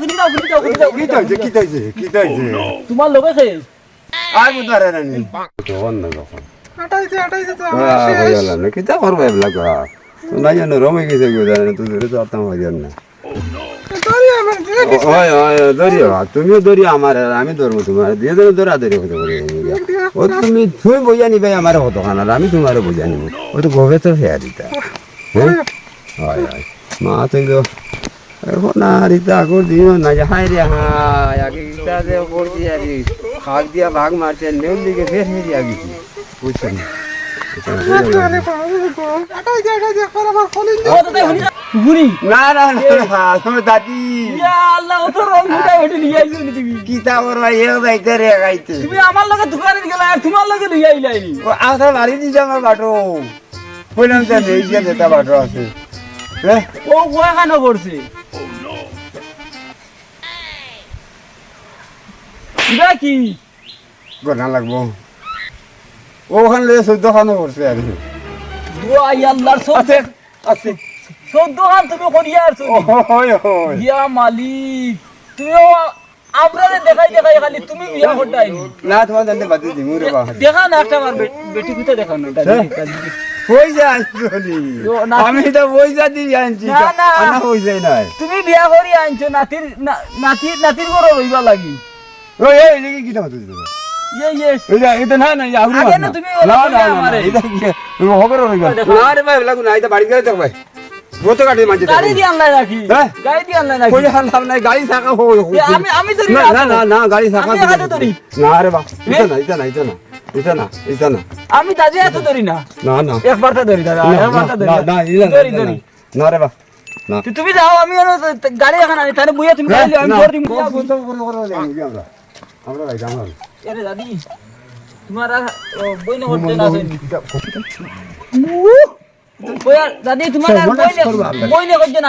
ঘুরি যাও ঘুরি যাও ঘুরি যাও কি হয়েছে কি হয়েছে কি হয়েছে তোমার লোকে খেয়ে আর বুঝতে পারে না নি তখন না তখন হয়ে গেল না কিতা করব এবিলাক না জানো রমে গেছে কেউ জানে তুই ধরে তো আত্মা যান না তুমিও আমার আমি ধরবো তোমার দিয়ে ধরে ধরা ধরে হতে পারি ও তুমি তুমি বইয়া নিবে আমার হতো খানার আমি তোমার বইয়া নিব ও তো গবে তো ফেয়া দিতা হ্যাঁ হয় হয়। মা তো এখন আর ইতা আগর দিও না যে হাই রে হাই আগে ইতা যে করছি আর কি দিয়া ভাগ মারছে নেউল দিকে ফের ফেরি আগিছি বুঝছেন ইয়া বাটো বললাম যে বাটো আছে হ্যাঁ ও গোয়া কেন করছে কি গোনা লাগবো। ওখানে লে চোদ্দ খানো করছে আর কি। আল্লাহর সব আছে আছে। চোদ্দ খান তুমি করিয়া আছো ও হয় ইয়া মালিক। তুমিও আমরা দেখাই দেখাই খালি তুমি বিয়া করতাই না তোমার জানতে বাদি দিমু রে বাবা। দেখা না একটা আমার বেটি কুতে আমি তো দিয়ে আনছি। না, না। তুমি বিয়া করি আনছো নাতির না- নাতি নাতির ঘরে রইবা লাগি। ও এই এদিকে কি ইয়ে ইয়ে। তুমি না ওরা না বললে না আমারে। এটা কি তুমি হগর রইবা দেখো। না রে ভাই লাগু না এটা বাড়ি গেলে দেখ ভাই। কত কাটে মাঝে গাড়ি দিয়ে আনলাই রাখি হ্যাঁ? গাড়ি দিয়ে আনলাই রাখি কই হাল নাই গাড়ি থাকা হো আমি আমি ধরি না না না না গাড়ি থাকা আমি হাতে ধরি। না রে বাপ এটা না এটা না এটা না এটা না এটা না। আমি দাদি হাতে ধরি না। না না। একবার তো ধরি দাদা একবার তো না, না, এটা না, ধরি ধরি না। না রে বাপ না। তুমি যাও আমি গাড়ি এখন আনি তাহলে বুঝা তুমি গাড়ি আমি আমরা। আমরা ভাই আমরা আরে দাদি তোমার বই না করতে না আসেনি বই দাদি তোমার বই না বই না করতে না